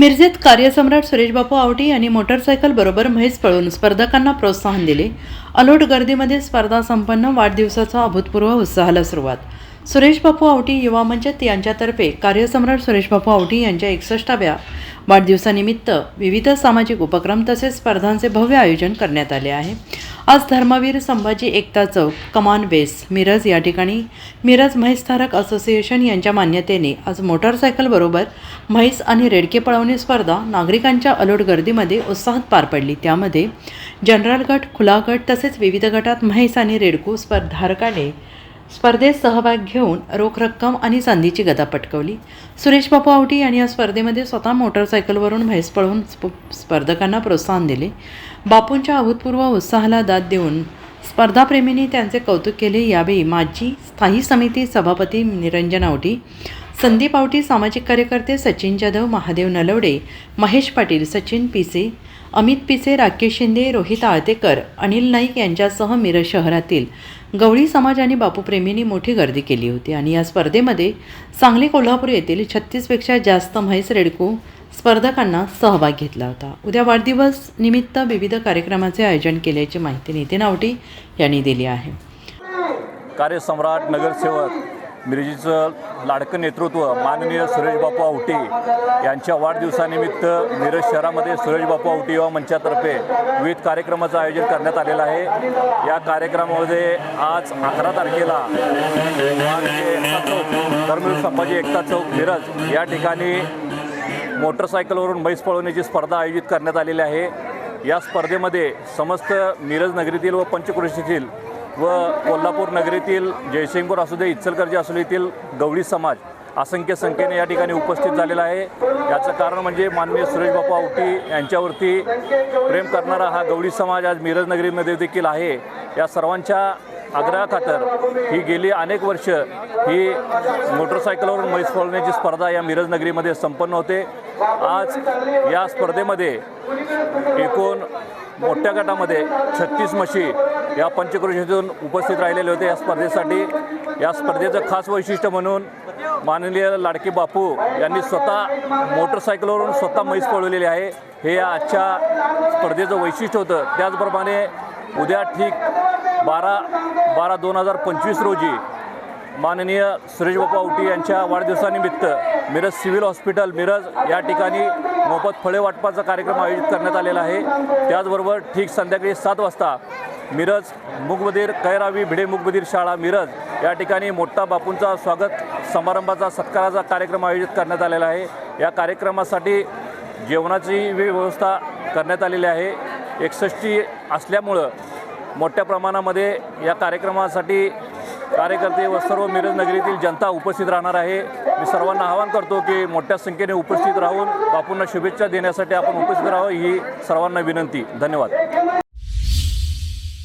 मिरजेत कार्यसम्राट सुरेशबापू आवटी यांनी मोटरसायकल बरोबर म्हैस पळून स्पर्धकांना प्रोत्साहन दिले. अलोट गर्दीमध्ये स्पर्धा संपन्न वाढदिवसाचा अभूतपूर्व उत्साहाला सुरुवात. सुरेशबापू आवटी युवा मंच यांच्यातर्फे कार्यसम्राट सुरेशबापू आवटी यांच्या एकसष्टाव्या वाढदिवसानिमित्त विविध सामाजिक उपक्रम तसेच स्पर्धांचे भव्य आयोजन करण्यात आले आहे. आज धर्मवीर संभाजी एकता चौक कमान बेस मिरज या ठिकाणी मिरज म्हैसधारक असोसिएशन यांच्या मान्यतेने आज मोटारसायकलबरोबर म्हैस आणि रेडके पळवणी स्पर्धा नागरिकांच्या अलोट गर्दीमध्ये उत्साहात पार पडली. त्यामध्ये जनरल गट खुला गट तसेच विविध गटात म्हैस आणि रेडकू स्पर्धारकाने स्पर्धेत सहभाग घेऊन रोख रक्कम आणि चांदीची गदा पटकवली. सुरेश बापू आवटी यांनी या स्पर्धेमध्ये स्वतः मोटरसायकलवरून म्हैस पळवून स्प- स्पर्धकांना प्रोत्साहन दिले. बापूंच्या अभूतपूर्व उत्साहाला दाद देऊन स्पर्धाप्रेमींनी त्यांचे कौतुक केले. यावेळी माजी स्थायी समिती सभापती निरंजन आवटी संदीप आवटी सामाजिक कार्यकर्ते सचिन जाधव महादेव नलवडे महेश पाटील सचिन पिसे अमित पिसे राकेश शिंदे रोहित आळतेकर अनिल नाईक यांच्यासह मिरज शहरातील गवळी समाज आणि बापूप्रेमींनी मोठी गर्दी केली होती. आणि या स्पर्धेमध्ये सांगली कोल्हापूर येथील छत्तीसपेक्षा जास्त म्हैस रेडकू स्पर्धकांना सहभाग घेतला होता. उद्या वाढदिवस निमित्त विविध कार्यक्रमाचे आयोजन केल्याची माहिती नितीन आवटी यांनी दिली आहे. कार्यसम्राट नगरसेवक मिरजीचं लाडकं नेतृत्व माननीय सुरेशबापू आवटे यांच्या वाढदिवसानिमित्त मिरज शहरामध्ये सुरेशबापू आवटे युवा मंचातर्फे विविध कार्यक्रमाचं आयोजन करण्यात आलेलं आहे. या कार्यक्रमामध्ये आज अकरा तारखेला धर्मवीर संभाजी एकता चौक मिरज या ठिकाणी मोटरसायकलवरून म्हैस पळवण्याची स्पर्धा आयोजित करण्यात आलेली आहे. या स्पर्धेमध्ये समस्त मिरज नगरीतील व पंचक्रोशीतील व कोल्हापूर नगरीतील जयसिंगपूर असू दे इचलकरजी असू दे येथील गवळी समाज असंख्य संख्येने या ठिकाणी उपस्थित झालेला आहे. याचं कारण म्हणजे माननीय सुरेशबापू आवटी यांच्यावरती प्रेम करणारा हा गवळी समाज आज मिरज नगरीमध्ये देखील आहे. या सर्वांच्या आग्रहाखातर ही गेली अनेक वर्ष ही मोटरसायकलवरून म्हैस फोडण्याची स्पर्धा या मिरज नगरीमध्ये संपन्न होते. आज या स्पर्धेमध्ये एकूण मोठ्या गटामध्ये छत्तीस म्हशी या पंचक्रोशीतून उपस्थित राहिलेले होते या स्पर्धेसाठी. या स्पर्धेचं खास वैशिष्ट्य म्हणून माननीय लाडके बापू यांनी स्वतः मोटरसायकलवरून स्वतः म्हैस पळवलेली आहे. हे या आजच्या स्पर्धेचं वैशिष्ट्य होतं. त्याचप्रमाणे उद्या ठीक बारा बारा दोन हजार पंचवीस रोजी माननीय सुरेश बापा आवटी यांच्या वाढदिवसानिमित्त मिरज सिव्हिल हॉस्पिटल मिरज या ठिकाणी मोफत फळे वाटपाचा कार्यक्रम आयोजित करण्यात आलेला आहे. त्याचबरोबर ठीक संध्याकाळी सात वाजता मिरज मुगबधीर कैरावी भिडे मुगबधीर शाळा मिरज. या ठिकाणी मोठा बापूंचा स्वागत समारंभाचा सत्काराचा कार्यक्रम आयोजित करण्यात आलेला आहे. या कार्यक्रमासाठी जेवणाची व्यवस्था करण्यात आलेली आहे. एकसष्टी असल्यामुळं मोठ्या प्रमाणामध्ये या कार्यक्रमासाठी कार्यकर्ते व सर्व मिरज नगरीतील जनता उपस्थित राहणार आहे. मी सर्वांना आवाहन करतो की मोठ्या संख्येने उपस्थित राहून बापूंना शुभेच्छा देण्यासाठी आपण उपस्थित राहावं ही सर्वांना विनंती. धन्यवाद.